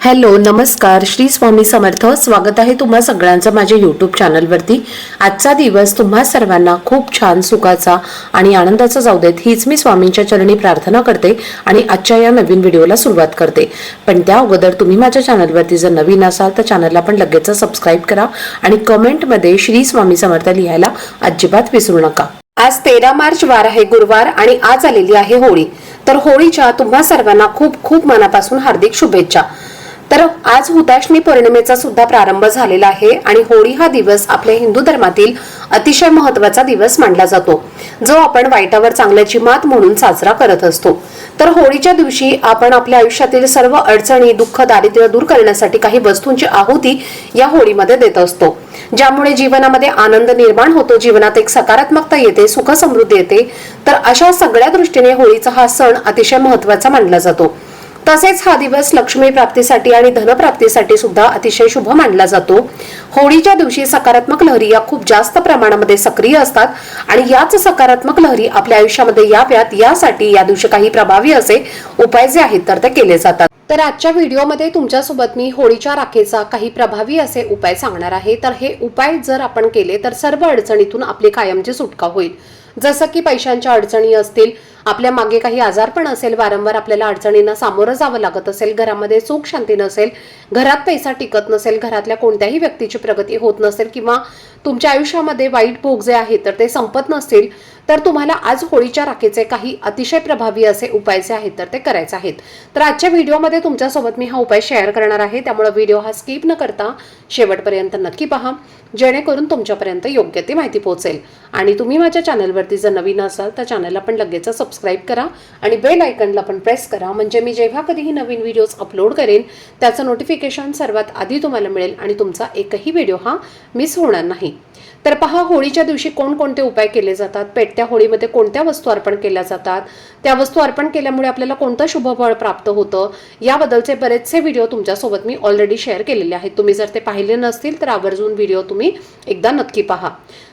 Hello नमस्कार. श्री स्वामी समर्थ. स्वागत आहे तुम्हा सगळ्यांचं माझ्या यूट्यूब चॅनलवरती आजचा दिवस तुम्हा सर्वांना खूप छान सुखाचा आणि आनंदाचा जाऊ देत हीच मी स्वामींच्या चरणी प्रार्थना करते आणि आजच्या या नवीन व्हिडिओला सुरुवात करते. पण त्या अगोदर तुम्ही माझ्या चॅनलवरती जर नवीन असाल तर चॅनलला पण लगेच सबस्क्राईब करा आणि कमेंटमध्ये श्री स्वामी समर्थ लिहायला अजिबात विसरू नका. आज तेरा मार्च वार आहे गुरुवार आणि आज आलेली आहे होळी. तर होळीच्या तुम्हा सर्वांना खूप खूप मनापासून हार्दिक शुभेच्छा. तर आज हुताशनी पौर्णिमेचा सुद्धा प्रारंभ झालेला आहे आणि होळी हा दिवस आपल्या हिंदू धर्मातील अतिशय महत्त्वाचा दिवस मानला जातो जो आपण वाईटावर चांगल्याची मात म्हणून साजरा करत असतो. तर होळीच्या दिवशी आपण आपल्या आयुष्यातील सर्व अडचणी दुःख दारिद्र्य दूर करण्यासाठी काही वस्तूंची आहुती या होळीमध्ये देत असतो. ज्यामुळे जीवनामध्ये आनंद निर्माण होतो जीवनात एक सकारात्मकता येते सुख समृद्धी येते. तर अशा सगळ्या दृष्टीने होळीचा हा सण अतिशय महत्त्वाचा मानला जातो. तसेच हा दिवस लक्ष्मी प्राप्तीसाठी आणि धनप्राप्तीसाठी सुद्धा अतिशय शुभ मानला जातो. होळीच्या दिवशी सकारात्मक लहरी या खूप जास्त प्रमाणामध्ये सक्रिय असतात आणि याच सकारात्मक लहरी आपल्या आयुष्यामध्ये याव्यात यासाठी या दिवशी काही प्रभावी असे उपाय जे आहेत तर ते केले जातात. तर आजच्या व्हिडिओमध्ये तुमच्यासोबत मी होळीच्या राखेचा काही प्रभावी असे उपाय सांगणार आहे. तर हे उपाय जर आपण केले तर सर्व अडचणीतून आपली कायमची सुटका होईल. जसं की पैशांच्या अडचणी असतील आपल्या मागे काही आजारपण असेल वारंवार आपल्याला अडचणींना सामोरं जावं लागत असेल घरामध्ये सुख शांती नसेल घरात पैसा टिकत नसेल घरातल्या कोणत्याही व्यक्तीची प्रगती होत नसेल किंवा तुमच्या आयुष्यामध्ये वाईट भोग जे आहेत तर ते संपत नसतील तर तुम्हाला आज होळीच्या राखेचे काही अतिशय प्रभावी असे उपाय जे आहेत तर ते करायचे आहेत. तर आजच्या व्हिडिओमध्ये तुमच्यासोबत मी हा उपाय शेअर करणार आहे. त्यामुळे व्हिडिओ हा स्किप न करता शेवटपर्यंत नक्की पहा. जेणेकरून तुमच्यापर्यंत योग्य ती माहिती पोहोचेल. आणि तुम्ही माझ्या चॅनलवरती जर नवीन असाल तर चॅनलला पण लगेच सबस्क्राईब करा आणि बेल आयकनला पण प्रेस करा. म्हणजे मी जेव्हा कधीही नवीन व्हिडिओज अपलोड करेन त्याचं नोटिफिकेशन सर्वात आधी तुम्हाला मिळेल आणि तुमचा एकही व्हिडिओ हा मिस होणार नाही. तर पहा होळीच्या दिवशी कोणकोणते उपाय केले जातात? पेट पेटत्या होळीमध्ये कोणत्या वस्तू अर्पण केल्या जातात? त्या वस्तू अर्पण केल्यामुळे आपल्याला कोणतं शुभफळ प्राप्त होतं? याबद्दलचे बरेचसे व्हिडिओ तुमच्यासोबत मी ऑलरेडी शेअर केलेले आहेत. तुम्ही जर ते पाहिले नसतील तर आवर्जून व्हिडिओ तुम्ही एकदा नक्की पहा.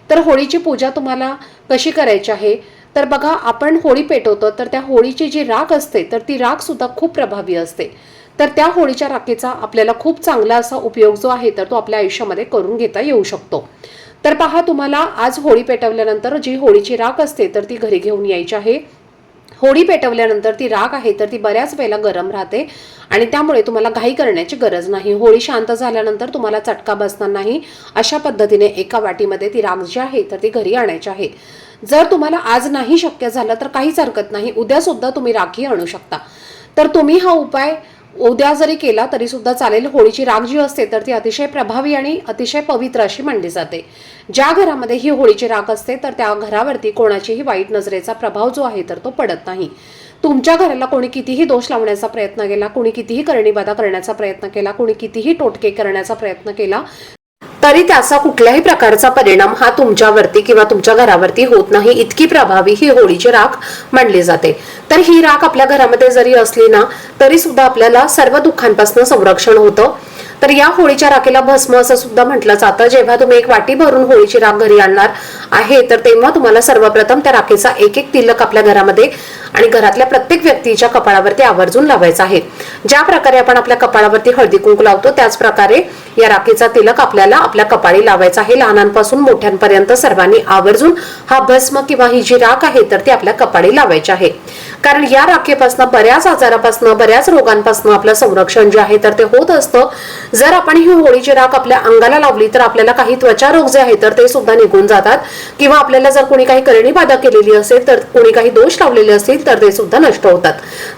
तर होळीची पूजा तुम्हाला कशी करायची आहे? तर बघा आपण होळी पेटवतो तर त्या होळीची जी राख असते तर ती राख सुद्धा खूप प्रभावी असते. तर त्या होळीच्या राखेचा आपल्याला खूप चांगला असा उपयोग जो आहे तर तो आपल्या आयुष्यामध्ये करून घेता येऊ शकतो. तर पहा तुम्हाला आज होळी पेटवल्यानंतर जी होळीची राख असते तर ती घरी घेऊन यायची आहे. होळी पेटवल्यानंतर ती राख आहे तर ती बऱ्याच वेळेला गरम राहते आणि त्यामुळे तुम्हाला घाई करण्याची गरज नाही. होळी शांत झाल्यानंतर तुम्हाला चटका बसणार नाही. अशा पद्धतीने एका वाटीमध्ये ती राख जी आहे तर ती घरी आणायची आहे. जर तुम्हाला आज नाही शक्य झालं तर काहीच हरकत नाही. उद्यासुद्धा तुम्ही राखी आणू शकता. तर तुम्ही हा उपाय उद्या जरी केला तरी सुद्धा चालेल. होळीची राख जी असते तर ती अतिशय प्रभावी आणि अतिशय पवित्र अशी मानली जाते. ज्या घरामध्ये ही होळीची राख असते तर त्या घरावरती कोणाचीही वाईट नजरेचा प्रभाव जो आहे तर तो पडत नाही. तुमच्या घराला कोणी कितीही दोष लावण्याचा प्रयत्न केला कोणी कितीही करणीबाधा करण्याचा प्रयत्न केला कोणी कितीही टोटके करण्याचा प्रयत्न केला तरी त्याचा कुठल्याही प्रकारचा परिणाम हा तुमच्यावरती किंवा तुमच्या घरावरती होत नाही. इतकी प्रभावी ही होळीची राख मानली जाते. तर ही राख आपल्या घरामध्ये जरी असली ना तरी सुद्धा आपल्याला सर्व दुःखांपासून संरक्षण होतं. तर या होळीच्या राखेला भस्म असं सुद्धा म्हटलं जातं. जेव्हा तुम्ही एक वाटी भरून होळीची राख घरी आणणार आहे तर तेव्हा तुम्हाला सर्वप्रथम त्या राखेचा एक एक तिलक आपल्या घरामध्ये आणि घरातल्या प्रत्येक व्यक्तीच्या कपाळावरती आवर्जून लावायचा आहे. ज्या प्रकारे आपण आपल्या कपाळावरती हळदी कुंकू लावतो त्याच प्रकारे या राखेचा तिलक आपल्याला आपल्या कपाळी लावायचा आहे. लहानांपासून मोठ्यांपर्यंत सर्वांनी आवर्जून हा भस्म किंवा ही जी राख आहे तर ती आपल्या कपाळी लावायची आहे. कारण या राखेपासून बऱ्याच आजारापासून बऱ्याच रोगांपासून आपलं संरक्षण जे आहे तर ते होत असतं. जर आपण ही होळीची राख आपल्या अंगाला लावली तर आपल्याला काही त्वचा रोग जे आहेत तर ते सुद्धा निघून जातात. किंवा आपल्याला जर कोणी काही करणी बाधा केलेली असेल तर कोणी काही दोष लावलेले असतील तर ते सुद्धा नष्ट होतात.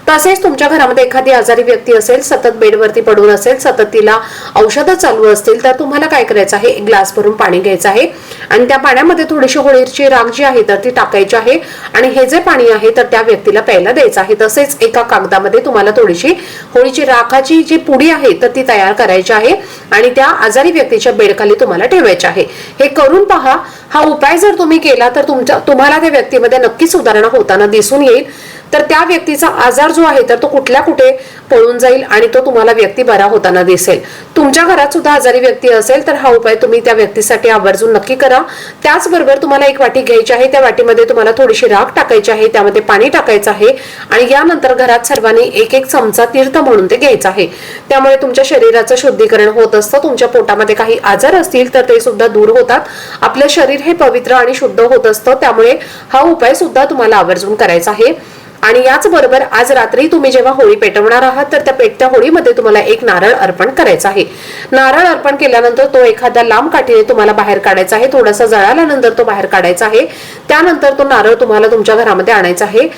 तसेच तुमच्या घरामध्ये एखादी आजारी व्यक्ती असेल सतत बेडवरती पडून असेल सतत तिला औषधं चालू असतील तर तुम्हाला काय करायचं आहे? एक ग्लास भरून पाणी घ्यायचं आहे. आणि त्या पाण्यामध्ये थोडीशी होळीची राख जी आहे तर ती टाकायची आहे. आणि हे जे पाणी आहे तर त्या व्यक्तीला प्यायला द्यायचा आहे. तसेच एका कागदामध्ये तुम्हाला थोडीशी होळीची राखाची जी पुडी आहे तर ती तयार करायची आहे आणि त्या आजारी व्यक्तीच्या बेडखाली तुम्हाला ठेवायचे आहे. हे करून पहा. हा उपाय जर तुम्ही केला तर तुमच्या तुम्हाला त्या व्यक्तीमध्ये नक्कीच सुधारणा होताना दिसून येईल. तर त्या व्यक्तीचा आजार जो आहे तर तो कुठल्या कुठे पळून जाईल आणि तो तुम्हाला व्यक्ती बरा होताना दिसेल. तुमच्या घरात सुद्धा आजारी व्यक्ती असेल तर हा उपाय तुम्ही त्या व्यक्तीसाठी आवर्जून नक्की करा. त्याचबरोबर तुम्हाला एक वाटी घ्यायची आहे त्या वाटीमध्ये तुम्हाला थोडीशी राख टाकायची आहे त्यामध्ये पाणी टाकायचं आहे आणि यानंतर घरात सर्वांनी एक एक चमचा तीर्थ म्हणून ते घ्यायचं आहे. त्यामुळे तुमच्या शरीराचं शुद्धीकरण होत असतं तुमच्या पोटामध्ये काही आजार असतील तर ते सुद्धा दूर होतात. आपलं शरीर हे पवित्र आणि शुद्ध होत असतं त्यामुळे हा उपाय सुद्धा तुम्हाला आवर्जून करायचा आहे. आणि याचबरोबर आज रात्री तुम्ही जेव्हा होळी पेटवणार आहात तर त्या पेटत्या होळीमध्ये तुम्हाला एक नारळ अर्पण करायचं आहे. नारळ अर्पण केल्यानंतर तो एखाद्या लांब काठीने तुम्हाला बाहेर काढायचा आहे थोडासा जळाल्यानंतर तो बाहेर काढायचा आहे. त्यानंतर तो नारळ तुम्हाला तुमच्या घरामध्ये आणायचा आहे.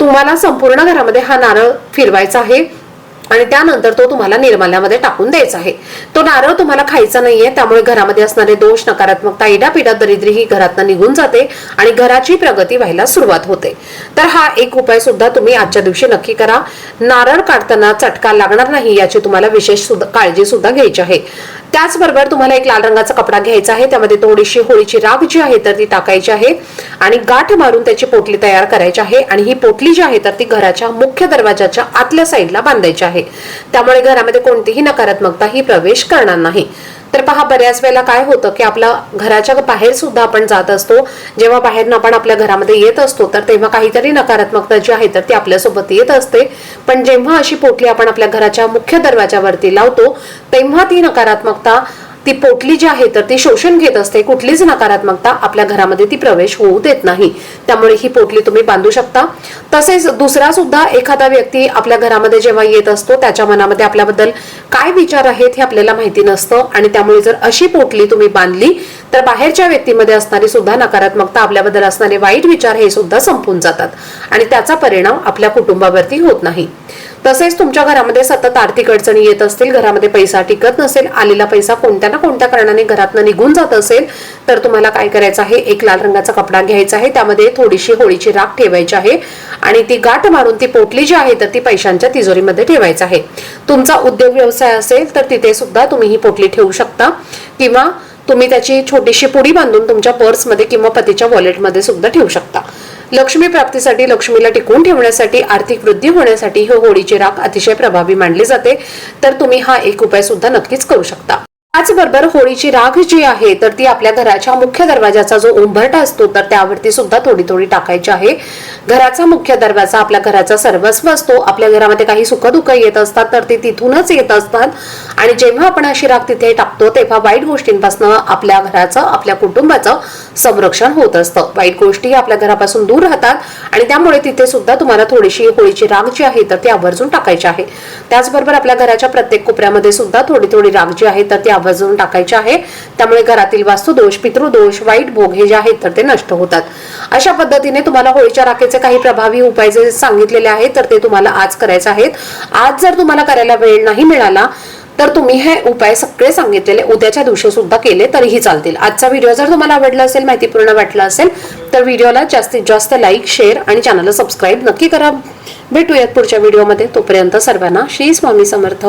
तुम्हाला संपूर्ण घरामध्ये हा नारळ फिरवायचा आहे आणि त्यानंतर तो तुम्हाला निर्माल्यामध्ये टाकून द्यायचा आहे. तो नारळ तुम्हाला खायचा नाहीये त्यामुळे घरामध्ये असणारे दोष नकारात्मकता इडापिडा दरिद्री ही घरातनं निघून जाते आणि घराची प्रगती व्हायला सुरुवात होते. तर हा एक उपाय सुद्धा तुम्ही आजच्या दिवशी नक्की करा. नारळ काढताना चटका लागणार नाही याची तुम्हाला विशेष काळजी सुद्धा घ्यायची आहे. त्याचबरोबर तुम्हाला एक लाल रंगाचा कपडा घ्यायचा आहे त्यामध्ये थोडीशी होळीची राख जी आहे तर ती टाकायची आहे आणि गाठ मारून त्याची पोटली तयार करायची आहे आणि ही पोटली जी आहे तर ती घराच्या मुख्य दरवाजाच्या आतल्या साईडला बांधायची आहे. त्यामुळे घरामध्ये कोणतीही नकारात्मकता ही प्रवेश करणार नाही. तर पहा बऱ्याच वेळेला काय होतं की आपला घराच्या बाहेर सुद्धा आपण जात असतो. जेव्हा बाहेर आपण आपल्या घरामध्ये येत असतो तर तेव्हा काहीतरी नकारात्मकता जी आहे तर ती आपल्यासोबत येत असते. पण जेव्हा अशी पोटली आपण आपल्या घराच्या मुख्य दरवाजावरती लावतो तेव्हा ती नकारात्मकता ती पोटली जी आहे तर ती शोषण घेत असते. कुठलीच नकारात्मकता आपल्या घरामध्ये ती प्रवेश होऊ देत नाही. त्यामुळे ही पोटली तुम्ही बांधू शकता. तसेच दुसरा सुद्धा एखादा व्यक्ती आपल्या घरामध्ये जेव्हा येत असतो त्याच्या मनामध्ये आपल्याबद्दल काय विचार आहेत हे आपल्याला माहिती नसतं. आणि त्यामुळे जर अशी पोटली तुम्ही बांधली तर बाहेरच्या व्यक्तीमध्ये असणारी सुद्धा नकारात्मकता आपल्याबद्दल असणारे वाईट विचार हे सुद्धा संपून जातात. आणि त्याचा परिणाम आपल्या कुटुंबावरती होत नाही. तसेच तुमच्या घरामध्ये सतत आर्थिक अडचणी येत असतील घरामध्ये पैसा टिकत नसेल आलेला पैसा कोणत्या ना कोणत्या कारणाने घरातनं निघून जात असेल तर तुम्हाला काय करायचं आहे? एक लाल रंगाचा कपडा घ्यायचा आहे त्यामध्ये थोडीशी होळीची राख ठेवायची आहे आणि ती गाठ मारून ती पोटली जी आहे तर ती पैशांच्या तिजोरीमध्ये ठेवायचं आहे. तुमचा उद्योग व्यवसाय असेल तर तिथे सुद्धा तुम्ही ही पोटली ठेवू शकता किंवा तुम्ही त्याची छोटीशी पुडी बांधून तुमच्या पर्समध्ये किंवा पतीच्या वॉलेटमध्ये सुद्धा ठेवू शकता. लक्ष्मी प्राप्तीसाठी लक्ष्मीला टिकवून ठेवण्यासाठी आर्थिक वृद्धी होण्यासाठी ही होळीची राख अतिशय प्रभावी मानली जाते. तर तुम्ही हा एक उपाय सुद्धा नक्कीच करू शकता. त्याचबरोबर होळीची राख जी आहे तर ती आपल्या घराच्या मुख्य दरवाजाचा जो उंबरटा असतो तर त्यावरती सुद्धा थोडी थोडी टाकायची आहे. घराचा मुख्य दरवाजा आपल्या घराचा सर्वस्व असतो. आपल्या घरामध्ये काही सुखदुःख येत असतात तर ते तिथूनच येत असतात. आणि जेव्हा आपण अशी राख तिथे टाकतो तेव्हा वाईट गोष्टींपासून आपल्या घराचं आपल्या कुटुंबाचं संरक्षण होत असतं. वाईट गोष्टी आपल्या घरापासून दूर राहतात आणि त्यामुळे तिथे सुद्धा तुम्हाला थोडीशी होळीची राख जी आहे तर ती आवर्जून टाकायची आहे. त्याचबरोबर आपल्या घराच्या प्रत्येक कोपऱ्यामध्ये सुद्धा थोडी थोडी राख जी आहे तर ती भाजून टाकायचे आहे. त्यामुळे घरातील वास्तुदोष पितृदोष वाईट भोग हे जे आहेत तर ते नष्ट होतात. अशा पद्धतीने तुम्हाला होळीच्या राखेचे काही प्रभावी उपाय जे सांगितलेले आहेत तर ते तुम्हाला आज करायचे आहेत. आज जर तुम्हाला करायला वेळ नाही मिळाला तर तुम्ही हे उपाय सगळे सांगितलेले उद्याच्या दिवशी सुद्धा केले तरीही चालतील. आजचा व्हिडिओ जर तुम्हाला आवडला असेल माहितीपूर्ण वाटला असेल तर व्हिडिओला जास्तीत जास्त लाईक शेअर आणि चॅनलला सबस्क्राईब नक्की करा. भेटूयात पुढच्या व्हिडिओमध्ये. तोपर्यंत सर्वांना श्री स्वामी समर्थ.